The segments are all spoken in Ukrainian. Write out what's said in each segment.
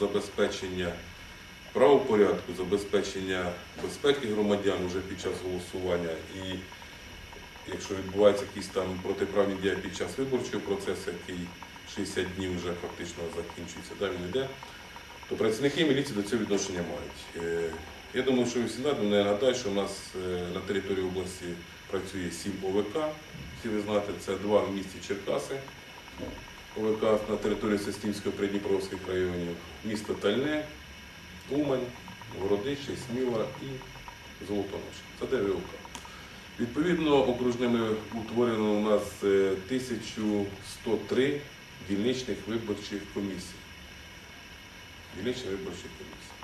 забезпечення правопорядку, забезпечення безпеки громадян вже під час голосування і якщо відбуваються якісь там протиправні дії під час виборчого процесу, який 60 днів вже фактично закінчується, да, він йде, то працівники міліції до цього відношення мають. Е, Я думаю, що ви всі знаєте, але я нагадаю, що у нас е, на території області працює 7 ОВК. Всі ви знаєте, це два в місті Черкаси. ОВК на території Сестінського Придніпровських районів, місто Тальне, Умань, Городище, Сміла і Золотоноша. Це де ОВК. Відповідно, окружними утворено у нас е, 1103 дільничних виборчих комісій. Дільничних виборчих комісій.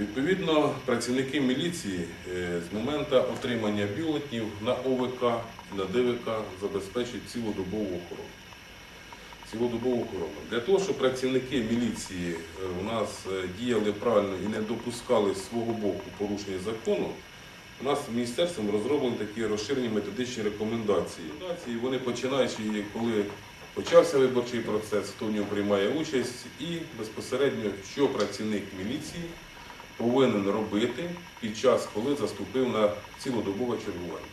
Відповідно, працівники міліції е, з моменту отримання бюлетнів на ОВК і на ДВК забезпечують цілодобову охорону. Цілодобову охорону. Для того, щоб працівники міліції е, у нас е, діяли правильно і не допускали з свого боку порушення закону, у нас міністерством розроблені такі розширені методичні рекомендації. Вони починаючи, коли почався виборчий процес, хто в ньому приймає участь, і безпосередньо, що працівник міліції повинен робити під час, коли заступив на цілодобове чергування.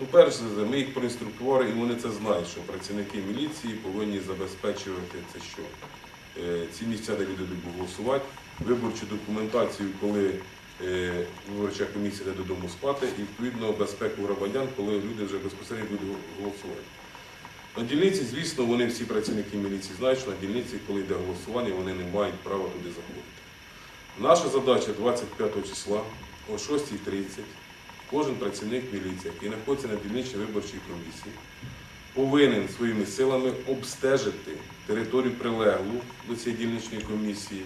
Ну, перш за все, ми їх проінструктували, і вони це знають, що працівники міліції повинні забезпечувати це що? Е, Ці місця, де люди будуть голосувати, виборчу документацію, коли е, виборча комісія йде додому спати, і відповідно безпеку громадян, коли люди вже безпосередньо будуть голосувати. На дільниці, звісно, вони всі працівники міліції знають, що на дільниці, коли йде голосування, вони не мають права туди заходити. Наша задача 25 числа о 6.30 кожен працівник міліції, який знаходиться на дільничній виборчій комісії, повинен своїми силами обстежити територію прилеглу до цієї дільничної комісії,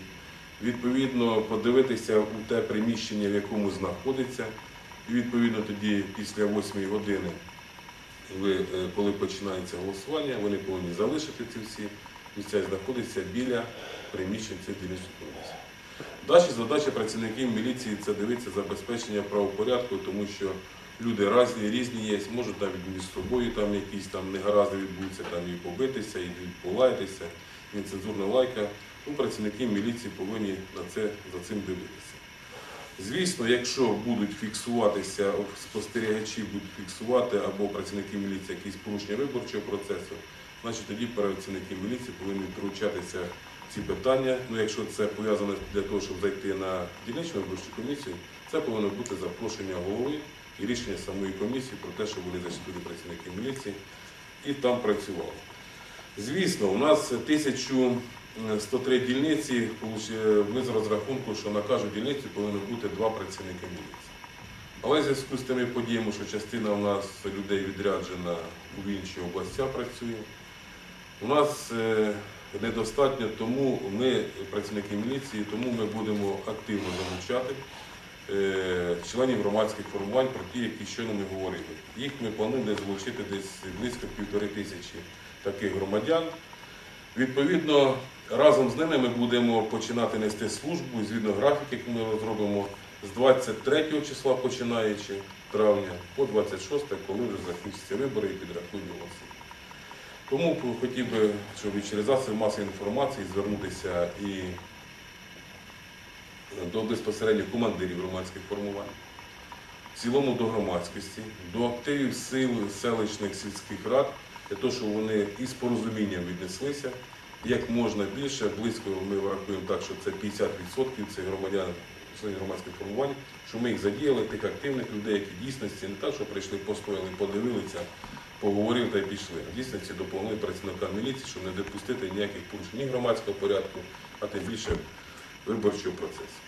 відповідно подивитися у те приміщення, в якому знаходиться, і відповідно тоді після 8 години, е, коли починається голосування, вони повинні залишити ці всі місця і знаходитися біля приміщень цієї дільничної комісії. Далі задача працівників міліції це дивитися забезпечення правопорядку, тому що люди різні, різні є, можуть навіть між собою там якісь там негаразди відбудуться, там і побитися, і полаятися, і нецензурна лайка. Ну, працівники міліції повинні на це за цим дивитися. Звісно, якщо будуть фіксуватися, спостерігачі будуть фіксувати або працівники міліції якісь порушення виборчого процесу, значить тоді працівники міліції повинні втручатися в ці питання. Ну, якщо це пов'язано для того, щоб зайти на дільничну виборчу комісію, це повинно бути запрошення голови і рішення самої комісії про те, що вони зайшли працівники міліції і там працювали. Звісно, у нас 1103 дільниці, ми з розрахунку, що на кожну дільницю повинно бути два працівники міліції. Але в зв'язку з тими подіями, що частина у нас людей відряджена у інші областя працює, у нас е, недостатньо, тому ми, працівники міліції, тому ми будемо активно залучати е, членів громадських формувань про ті, які щойно ми говорили. Їх ми плануємо залучити десь близько півтори тисячі таких громадян. Відповідно, разом з ними ми будемо починати нести службу згідно графіки, який ми розробимо з 23 числа починаючи травня по 26, коли вже закінчаться вибори і підрахують голоси. Тому хотів би, щоб і через засоби масової інформації звернутися і до безпосередньо командирів громадських формувань, в цілому до громадськості, до активів сил селищних сільських рад, для того, щоб вони із порозумінням віднеслися як можна більше, близько ми рахуємо так, що це 50% цих громадян, громадських формувань, що ми їх задіяли, тих активних людей, які дійсності не так, що прийшли, постояли, подивилися, поговорили та й пішли. Дійсно, ці допомогли працівникам міліції, щоб не допустити ніяких порушень ні громадського порядку, а тим більше виборчого процесу.